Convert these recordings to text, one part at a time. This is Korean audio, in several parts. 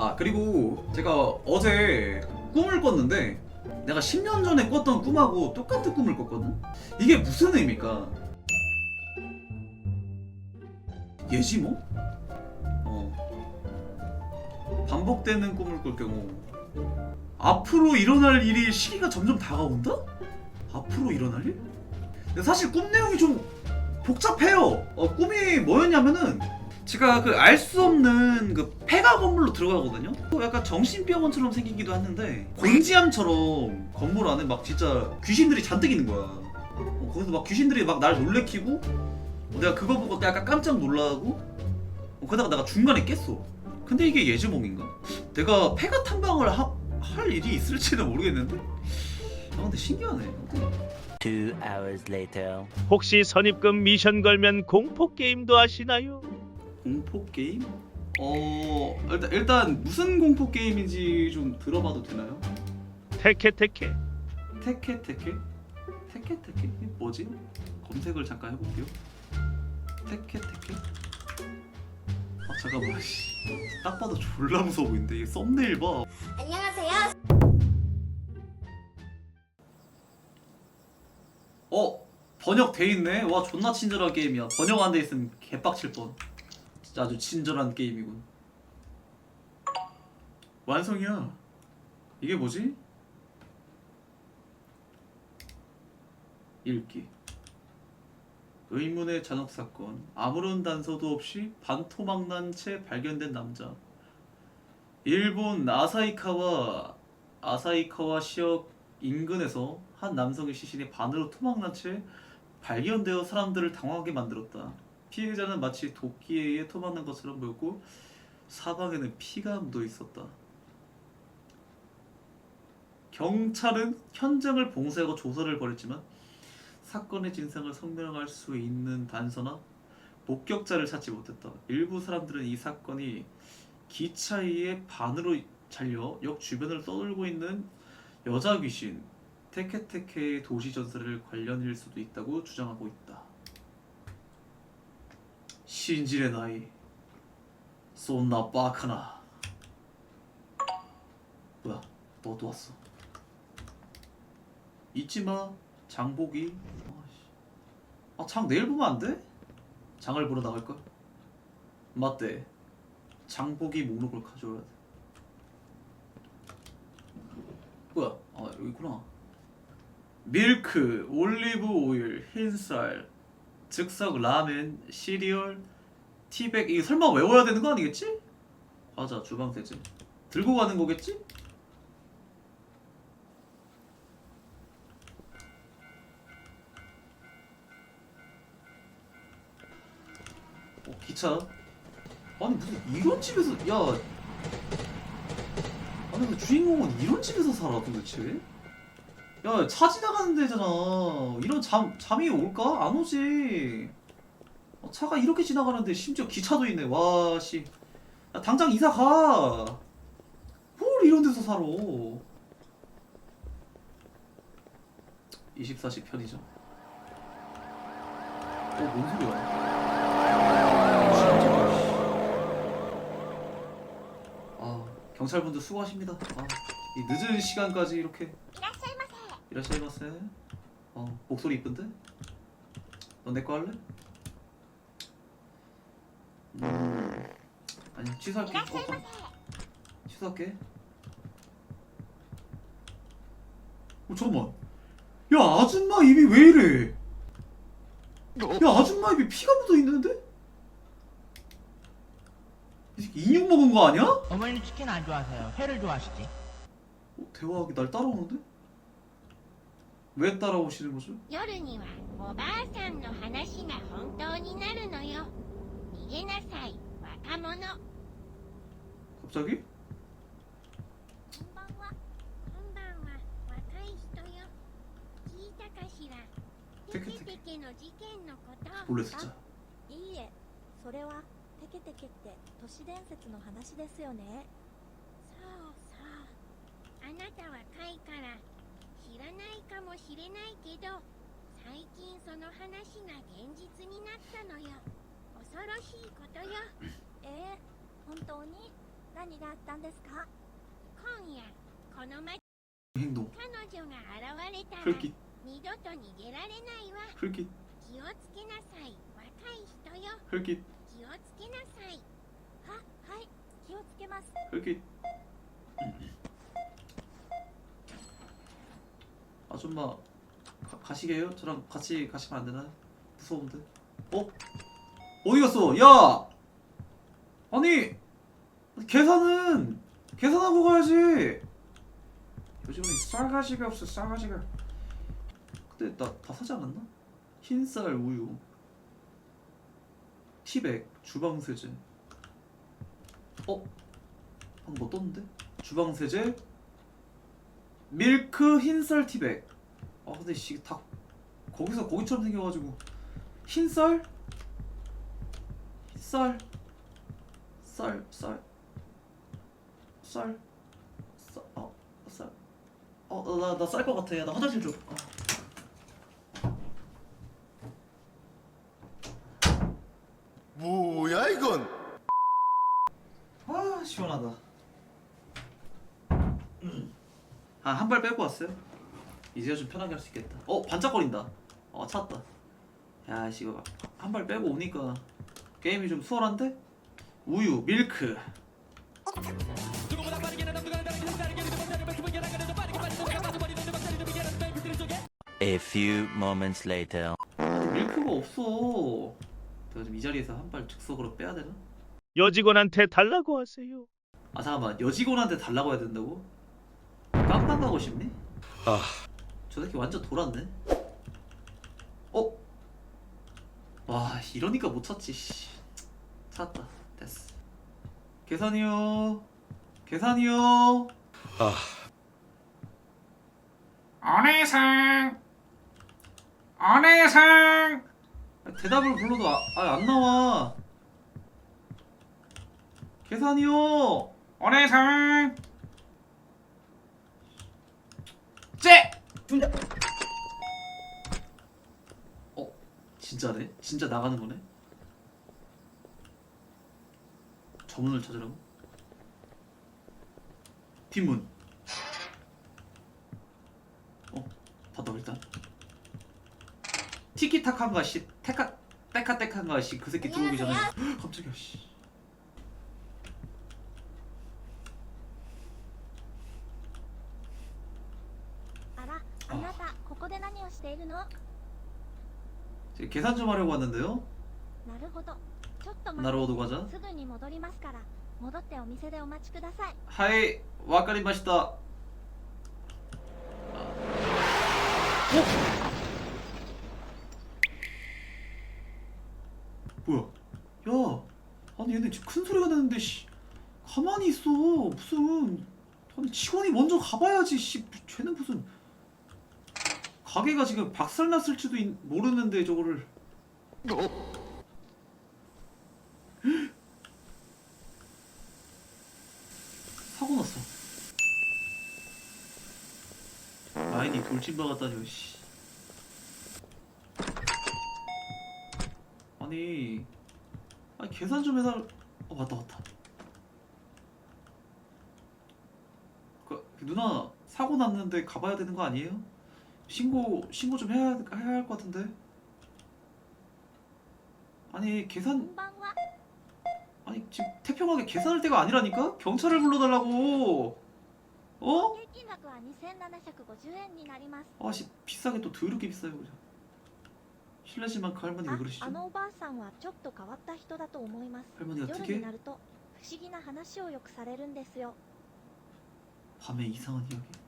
아 그리고 제가 어제 꿈을 꿨는데 내가 10년 전에 꿨던 꿈하고 똑같은 꿈을 꿨거든? 이게 무슨 의미일까? 예지몽? 어 반복되는 꿈을 꿀 경우 앞으로 일어날 일이 시기가 점점 다가온다? 앞으로 일어날 일? 근데 사실 꿈 내용이 좀 복잡해요. 어, 꿈이 뭐였냐면은 제가 그 알 수 없는 그 폐가 건물로 들어가거든요. 또 약간 정신병원처럼 생기기도 했는데 곤지암처럼 건물 안에 막 진짜 귀신들이 잔뜩 있는 거야. 어, 거기서 막 귀신들이 막 날 놀래키고 어, 내가 그거 보고 약간 깜짝 놀라고 어, 그러다가 내가 중간에 깼어. 근데 이게 예지몽인가? 내가 폐가 탐방을 하- 할 일이 있을지는 모르겠는데. 아 근데 신기하네. Two hours later. 혹시 선입금 미션 걸면 공포 게임도 하시나요? 공포 게임? 어 일단 일단 무슨 공포 게임인지 좀 들어봐도 되나요? 테케 테케 테케 테케 테케 테케 이게 뭐지? 검색을 잠깐 해볼게요. 테케 테케. 아 잠깐만 씨. 딱 봐도 졸라 무서워 보이는데 이 썸네일 봐. 안녕하세요. 어 번역 돼 있네. 와 존나 친절한 게임이야. 번역 안 돼 있으면 개빡칠 뻔. 진짜 아주 친절한 게임이군. 완성이야. 이게 뭐지? 읽기. 의문의 잔혹 사건. 아무런 단서도 없이 반토막난 채 발견된 남자. 일본 아사이카와 아사이카와 시역 인근에서 한 남성의 시신이 반으로 토막난 채 발견되어 사람들을 당황하게 만들었다. 피해자는 마치 도끼에 의해 토막난 것처럼 보였고 사방에는 피가 묻어 있었다. 경찰은 현장을 봉쇄하고 조사를 벌였지만 사건의 진상을 설명할 수 있는 단서나 목격자를 찾지 못했다. 일부 사람들은 이 사건이 기차에 반으로 잘려 역 주변을 떠돌고 있는 여자 귀신 테케테케의 도시 전설을 관련일 수도 있다고 주장하고 있다. 신질의 나이. 쏜나 빠카나. 뭐야 너도 왔어. 잊지마 장보기. 아 장 내일 보면 안 돼? 장을 보러 나갈까? 맞대. 장보기 목록을 가져와야 돼. 뭐야? 아 여기 있구나. 밀크, 올리브 오일, 흰쌀, 즉석 라멘, 시리얼, 티백 이게 설마 외워야 되는 거 아니겠지? 과자, 주방 세제 들고 가는 거겠지? 어, 기차 아니 무슨 이런 집에서 야 아니 그 주인공은 이런 집에서 살아 도대체? 야, 차 지나가는 데잖아. 이런 잠, 잠이 올까? 안 오지. 어, 차가 이렇게 지나가는데 심지어 기차도 있네. 와, 씨. 야, 당장 이사 가. 뭘 이런 데서 살아. 24시 편의점. 어, 뭔 소리야? 아, 경찰분들 수고하십니다. 아, 이 늦은 시간까지 이렇게. 이라샤이마세. 어 목소리 이쁜데? 너내거 할래? 음 아니 취소할게. 어, 어. 취소할게. 어 잠깐만. 야 아줌마 입이 왜 이래? 야 아줌마 입에 피가 묻어 있는데? 이 새끼 인육 먹은 거 아니야? 어, 어머니는 치킨 안 좋아하세요. 회를 좋아하시지. 대화하기 날 따라오는데? 왜 따라오시는 거죠? 夜にはおばあさんの話が本当になるのよ。逃げなさい、若者。 갑자기? こんばんは。こんばんは。若い人よ。聞いたかしら。テケテケの事件のこと。 놀랬었자 いいえそれはテケテケって都市伝説の話ですよねそうそう。あなた若いから知らない かもしれないけど最近その話が現実になったのよ。恐ろしいことよ。えー、本当に？何があったんですか？今夜この街彼女が現れたら二度と逃げられないわ。気をつけなさい。若い人よ。気をつけなさい。ははい。気をつけます。 아줌마 가, 가시게요? 저랑 같이 가시면 안 되나요? 무서운데 어? 어디 갔어? 야! 아니 계산은 계산하고 가야지 요즘은 쌀가시가 없어 쌀가시가 근데 나 다 사지 않았나? 흰쌀 우유 티백 주방 세제 어? 방금 뭐 떴는데? 주방 세제 밀크 흰쌀 티백. 아 근데 씨다 거기서 거기처럼 생겨가지고. 흰쌀 쌀? 쌀, 쌀, 쌀, 쌀, 어, 쌀, 어, 나, 나 쌀 것 같아. 야, 나 화장실 좀. 아. 뭐야 이건? 아 시원하다. 아 한 발 빼고 왔어요. 이제야 좀 편하게 할 수 있겠다. 어 반짝거린다. 어 찾았다. 야 씨, 이거 한 발 빼고 오니까 게임이 좀 수월한데? 우유, 밀크. A few moments later. 밀크가 없어. 내가 좀이 자리에서 한 발 즉석으로 빼야 되나? 여직원한테 달라고 하세요. 아 잠깐만 여직원한테 달라고 해야 된다고? 깜빵 가고 싶니? 아. 저 새끼 완전 돌았네. 어? 와 이러니까 못 찾지. 씨. 찾았다. 됐어. 계산이요. 계산이요. 아. 안혜상. 안혜상. 대답을 불러도 아, 아, 안 나와. 계산이요. 안혜상. 쟤. 둘. 어, 진짜네? 진짜 나가는 거네? 저문을 찾으라고? 뒷문. 어, 받아 일단. 티키타카인가 씨, 테카 테카테카인가 씨, 그 새끼 들어오기 전에. 헉, 깜짝이야 씨. あらあなたここで何をしているの な 제가 계산 좀 하려고 왔는데요. るほどちょっと待って 나로도 과자. すぐに戻りますから戻ってお店でお待ちください 하이, 와까리마시다. 아. 어? 뭐야? 야, 아니 얘네 지금 큰 소리가 나는데 씨, 가만히 있어. 무슨 아니 직원이 먼저 가봐야지. 씨, 쟤는 무슨 가게가 지금 박살났을지도 인- 모르는데 저거를. 사고 났어. 라인이 돌진 박았다니, 씨. 아니, 아니 계산 좀 해달. 어 맞다 맞다. 그, 그 누나 사고 났는데 가봐야 되는 거 아니에요? 신고 신고 좀 해야 해야 할 것 같은데. 아니 계산 아니 지금 태평하게 계산할 때가 아니라니까 경찰을 불러달라고. 어? 아씨 비싸게 또 더럽게 비싸요 그냥. 실례지만 그 할머니 왜 그러시죠? 할머니 어떻게? 밤에 이상한 이야기.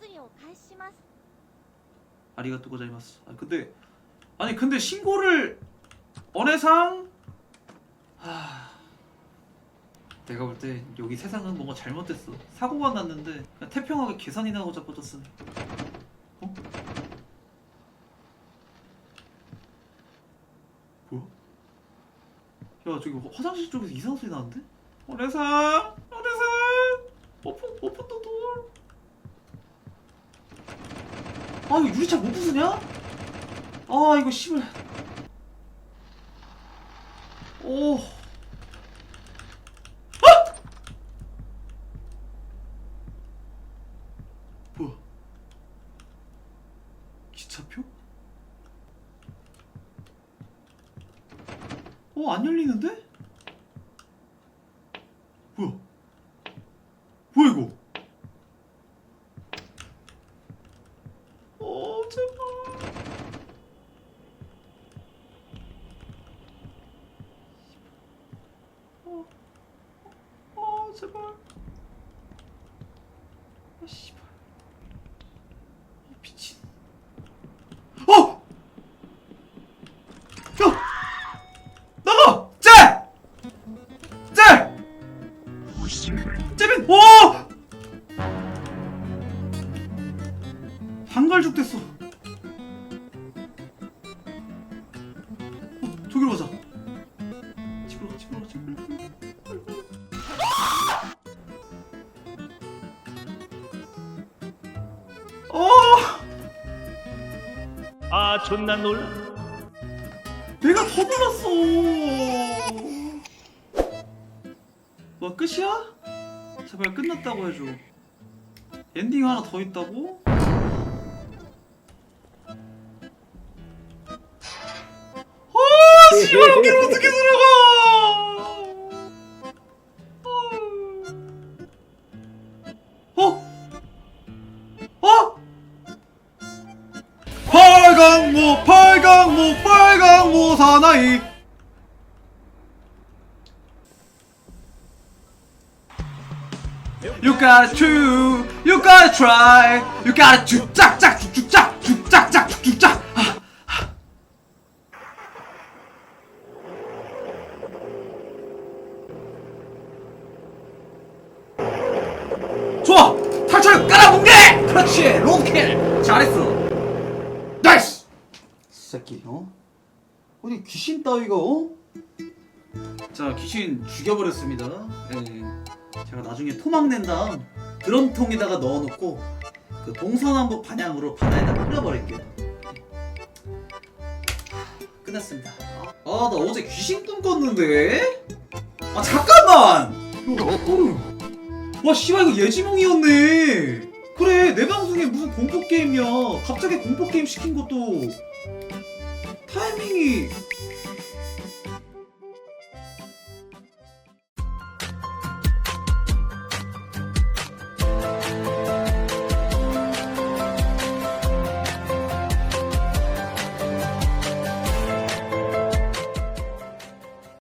お釣りをお返しします 아리가또 고자이마스 아 근데 아니 근데 신고를 언해상 하... 내가 볼 때 여기 세상은 뭔가 잘못됐어 사고가 났는데 그냥 태평하게 계산이나 하고 자빠졌어 어? 뭐야? 야 저기 화장실 쪽에서 이상한 소리 나는데? 언해상 언해상 오픈 오픈 더 아 이거 유리창 못 부수냐? 아 이거 씨발 오 어? 뭐야 기차표? 어 안 열리는데? 제발. 아, 씨발. 어, 미친. 어! 야! 나가! 쟤! 쟤! 쟤빈! 오! 한갈죽 됐어. 어, 저기로 가자. 아 존나 놀 내가 더 놀랐어. 뭐 끝이야? 제발 끝났다고 해줘. 엔딩 하나 더 있다고? 아, 씨발 여기를 어떻게 들어가? 사나이 You gotta do, you gotta try, you gotta 쭉짝짝 쭉쭉짝 쭉짝짝 쭉쭉짝 아, 아. 좋아! 탈출 깔아뭉개! 그렇지! 롱킬! 잘했어 나이스! 새끼 어? 어디 귀신 따위가 어? 자 귀신 죽여버렸습니다 예. 제가 나중에 토막 낸 다음 드럼통에다가 넣어놓고 그 동서남북 방향으로 바다에다 뿌려버릴게요 하, 끝났습니다 아 나 어제 귀신 꿈 꿨는데? 아 잠깐만! 어, 와 씨발 이거 예지몽이었네 그래 내 방송에 무슨 공포게임이야 갑자기 공포게임 시킨 것도 타이밍이